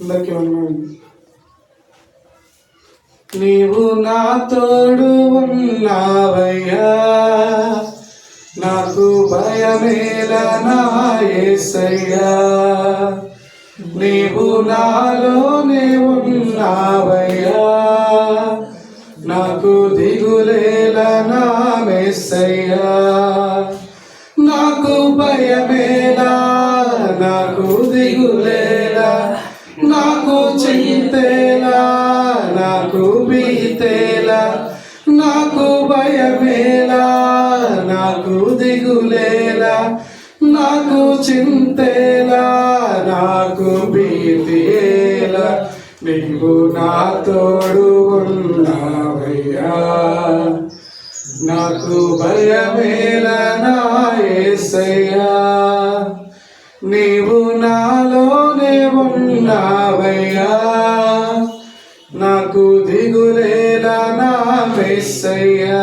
అందరికీ వందనాలు. నీవు నా తోడు ఉన్నావయ్యా. నాకు భయమేల నాయసయ్యా నీవు నాలోనే ఉన్నావయ్యా. నాకు దిగులేలా నాకు చింతేలా నాకు భీతియేలా నీవు నా తోడు ఉన్నావయ్యా. నాకు భయమేల నా యేసయ్యా నీవు నాలోనే ఉన్నావయ్యా. నాకు దిగులేలా నా మెస్సయ్యా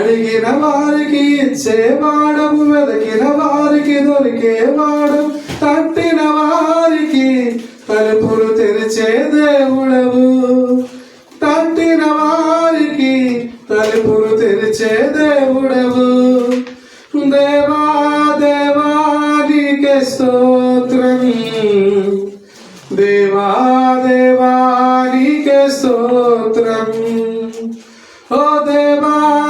అడిగిన వారికి ఇచ్చేవాడవు వెతికిన వారికి దొరికేవాడు తట్టిన వారికి తలుపులు తెరిచే దేవుడవు. తట్టిన వారికి తలుపులు తెరిచే దేవుడవు. దేవా దేవా నీకే స్తోత్రం. దేవా దేవా నీకే స్తోత్రం. ఓ దేవా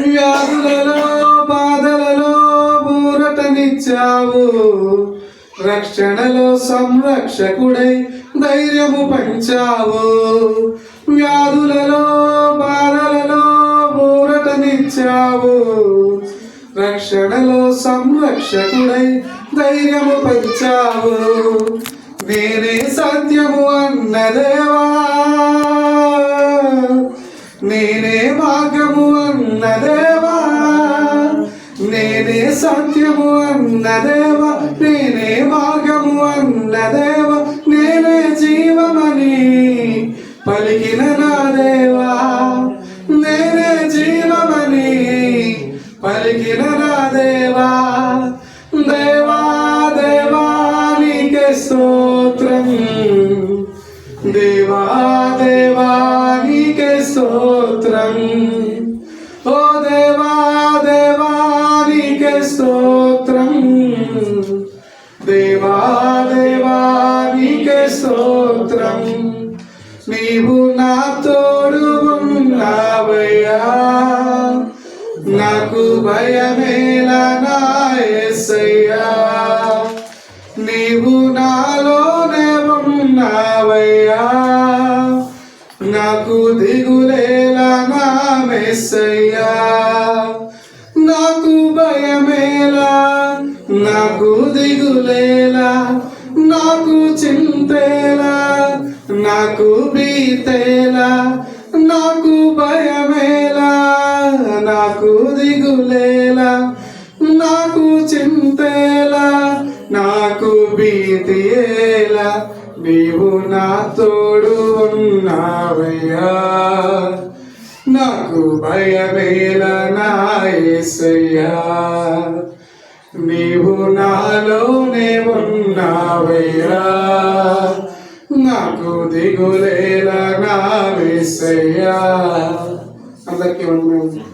వ్యాధులలో బాధలలో ఊరటనిచ్చావు. రక్షణలో సంరక్షకుడై ధైర్యము పంచావు. వ్యాధులలో బాధలలో ఊరటనిచ్చావు. రక్షణలో సంరక్షకుడై ధైర్యము పంచావు. నేనే సత్యము అన్నదేవా దేవా. మార్గము అన్నదేవా నేనే సత్యము అన్నదేవా నేనే మార్గము అన్నదేవా నేనే జీవమని పలికిన నా దేవా. నేనే జీవమని పలికిన నా దేవా. దేవా దేవా నీకే స్తోత్రం. దేవా స్తోత్రం. ఓ దేవా దేవా స్తోత్రం. దేవా దేవా స్తోత్రం. నీవు నా తోడు ఉన్నావయ్యా నాకు భయమేల నా యేసయ్యా నీవు నాలోనే ఉన్నావయ్యా. నాకు దిగులేలా నా మెస్సయ్యా నాకు భయమేలా నాకు దిగులేలా నాకు చింతేలా నాకు బీతేలా నాకు భయమేలా నాకు దిగులేలా నాకు చింతేలా నాకు భీతియేలా నీవు నా తోడు ఉన్నావయ్యా. నాకు భయమేల నాయసయ్యా నీవు నాలోనే ఉన్నావయ్యా. నాకు దిగులేల నా వేసయ్యా అందరికీ వందనాలు.